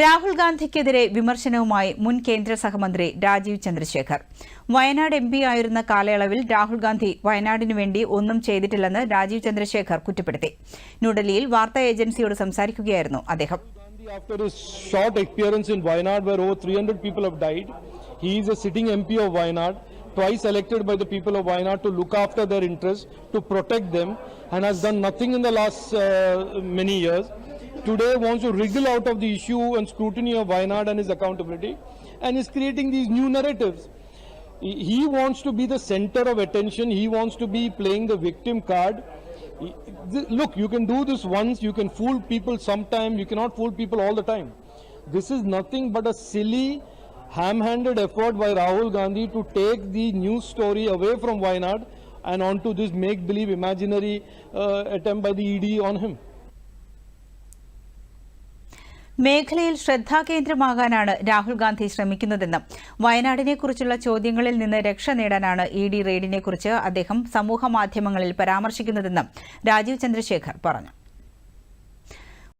രാഹുൽ ഗാന്ധിക്കെതിരെ വിമർശനവുമായി മുൻ കേന്ദ്ര സഹമന്ത്രി രാജീവ് ചന്ദ്രശേഖർ വയനാട് എം ആയിരുന്ന കാലയളവിൽ രാഹുൽ ഗാന്ധി വയനാടിനു വേണ്ടി ഒന്നും ചെയ്തിട്ടില്ലെന്ന് രാജീവ് ചന്ദ്രശേഖർ കുറ്റപ്പെടുത്തി ന്യൂഡൽഹിയിൽ വാർത്താ ഏജൻസിയോട് സംസാരിക്കുകയായിരുന്നു അദ്ദേഹം after his short appearance in Wayanad, where over 300 people have died, he is a sitting MP of Wayanad, twice elected by the people of Wayanad to look after their interests, to protect them, and has done nothing in the last uh, many years. Today wants to wriggle out of the issue and scrutiny of Wayanad and his accountability, and is creating these new narratives. He wants to be the center of attention. He wants to be playing the victim card. Look, you can do this once, you can fool people sometime, you cannot fool people all the time. This is nothing but a silly, ham handed effort by Rahul Gandhi to take the news story away from Wayanad and onto this make believe imaginary uh, attempt by the ED on him. മേഖലയിൽ ശ്രദ്ധാകേന്ദ്രമാകാനാണ് രാഹുൽ ഗാന്ധി ശ്രമിക്കുന്നതെന്നും വയനാടിനെക്കുറിച്ചുള്ള ചോദ്യങ്ങളിൽ നിന്ന് രക്ഷ നേടാനാണ് E D റെയ്ഡിനെക്കുറിച്ച് അദ്ദേഹം സമൂഹമാധ്യമങ്ങളിൽ പരാമർശിക്കുന്നതെന്നും രാജീവ് ചന്ദ്രശേഖർ പറഞ്ഞു.